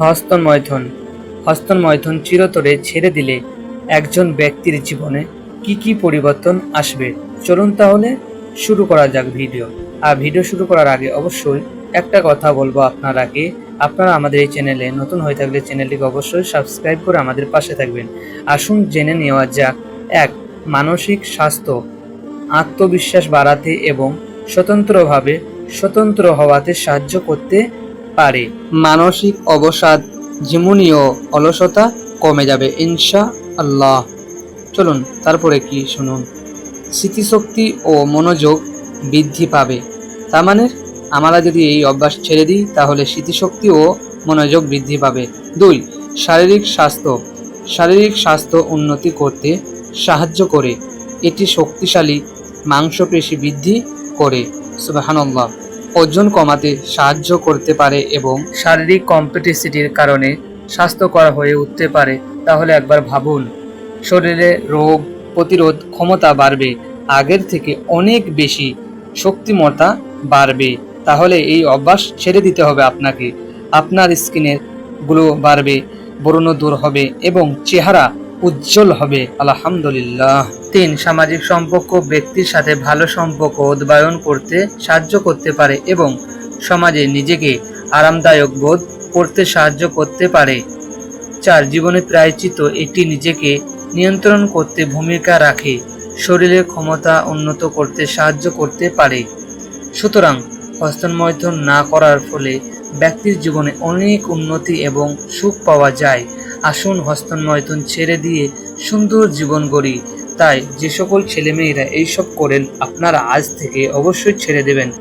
হস্তমৈথুন। হস্তমৈথুন চিরতরে ছেড়ে দিলে একজন ব্যক্তির জীবনে কি কি পরিবর্তন আসবে? চলুন তাহলে শুরু করা যাক ভিডিও। আর ভিডিও শুরু করার আগে অবশ্যই একটা কথা বলব আপনার আগে। আপনারা আমাদের এই চ্যানেলে নতুন হয়ে থাকলে চ্যানেলটিকে অবশ্যই সাবস্ক্রাইব করে আমাদের পাশে থাকবেন। আসুন জেনে নেওয়া যাক, এক, মানসিক স্বাস্থ্য। আত্মবিশ্বাস বাড়াতে এবং স্বতন্ত্রভাবে স্বতন্ত্র হওয়াতে সাহায্য করতে পারে। মানসিক অবসাদ ঝিমুনি অলসতা কমে যাবে ইনশা আল্লাহ চলুন, তারপরে কি শুনুন? স্মৃতিশক্তি ও মনোযোগ বৃদ্ধি পাবে। তার মানে আমরা যদি এই অভ্যাস ছেড়ে দিই, তাহলে স্মৃতিশক্তি ও মনোযোগ বৃদ্ধি পাবে। দুই, শারীরিক স্বাস্থ্য। শারীরিক স্বাস্থ্য উন্নতি করতে সাহায্য করে। এটি শক্তিশালী মাংসপেশি বৃদ্ধি করে। সুবাহানল্লাহ। ওজন কমাতে সাহায্য করতে পারে এবং শারীরিক কম্পিটিসিটির কারণে স্বাস্থ্যকর হয়ে উঠতে পারে, তাহলে একবার ভাবুন। শরীরে রোগ প্রতিরোধ ক্ষমতা বাড়বে, আগের থেকে অনেক বেশি শক্তিমত্তা বাড়বে, তাহলে এই অভ্যাস ছেড়ে দিতে হবে আপনাকে। আপনার স্কিনেরগুলো বাড়বে, বরণ দূর হবে এবং চেহারা উজ্জ্বল হবে, আলহামদুলিল্লাহ। তিন, সামাজিক সম্পর্ক, ব্যক্তির সাথে ভালো সম্পর্ক উদ্বায়ন করতে সাহায্য করতে পারে এবং সমাজে নিজেকে আরামদায়ক বোধ করতে সাহায্য করতে পারে। চার, জীবনে প্রায়চিত এটি নিজেকে নিয়ন্ত্রণ করতে ভূমিকা রাখে শরীরের ক্ষমতা উন্নত করতে সাহায্য করতে পারে। সুতরাং হস্তমৈথুন না করার ফলে ব্যক্তির জীবনে অনেক উন্নতি এবং সুখ পাওয়া যায়। আসুন হস্তন্ময়তন ছেড়ে দিয়ে সুন্দর জীবন গড়ি। তাই যে সকল ছেলেমেয়েরা এইসব করেন, আপনারা আজ থেকে অবশ্যই ছেড়ে দেবেন।